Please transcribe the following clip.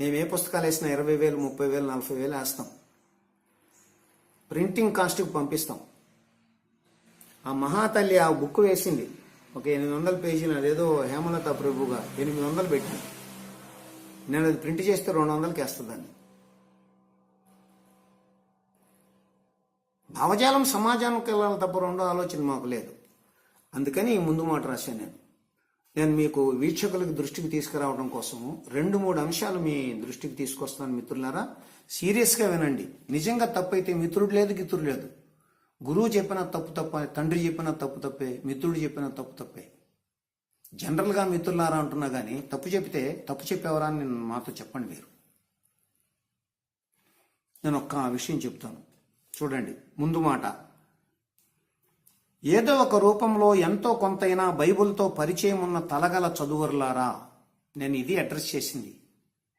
మేము ఏ పుస్తకాలు వేసినా ఇరవై వేలు ముప్పై వేలు నలభై వేలు వేస్తాం. ప్రింటింగ్ కాస్ట్కి పంపిస్తాం. ఆ మహాతల్లి ఆ బుక్ వేసింది. ఒక ఎనిమిది వందల పేజీలు అదేదో హేమలత ప్రభుగా ఎనిమిది వందలు పెట్టింది. నేను అది ప్రింట్ చేస్తే రెండు వందలకి వేస్తుందండి భావజాలం సమాజానికి వెళ్ళాలి తప్ప రెండో ఆలోచన మాకు లేదు. అందుకని ముందు మాట రాశాను నేను. నేను మీకు వీక్షకులకు దృష్టికి తీసుకురావడం కోసము రెండు మూడు అంశాలు మీ దృష్టికి తీసుకొస్తాను మిత్రులారా. సీరియస్గా వినండి. నిజంగా తప్పు అయితే మిత్రుడు లేదు గిత్రుడు లేదు. గురువు చెప్పిన తప్పు తప్ప తండ్రి చెప్పిన తప్పు తప్పే మిత్రుడు చెప్పిన తప్పు తప్పే. జనరల్గా మిత్రులారా అంటున్నా కానీ తప్పు చెప్తే తప్పు చెప్పేవరా అని నేను మాతో చెప్పండి మీరు. నేను ఒక్క విషయం చెప్తాను. చూడండి. ముందు మాట. ఏదో ఒక రూపంలో ఎంతో కొంతైనా బైబిల్తో పరిచయం ఉన్న తలగల చదువురులారా నేను ఇది అడ్రస్ చేసింది.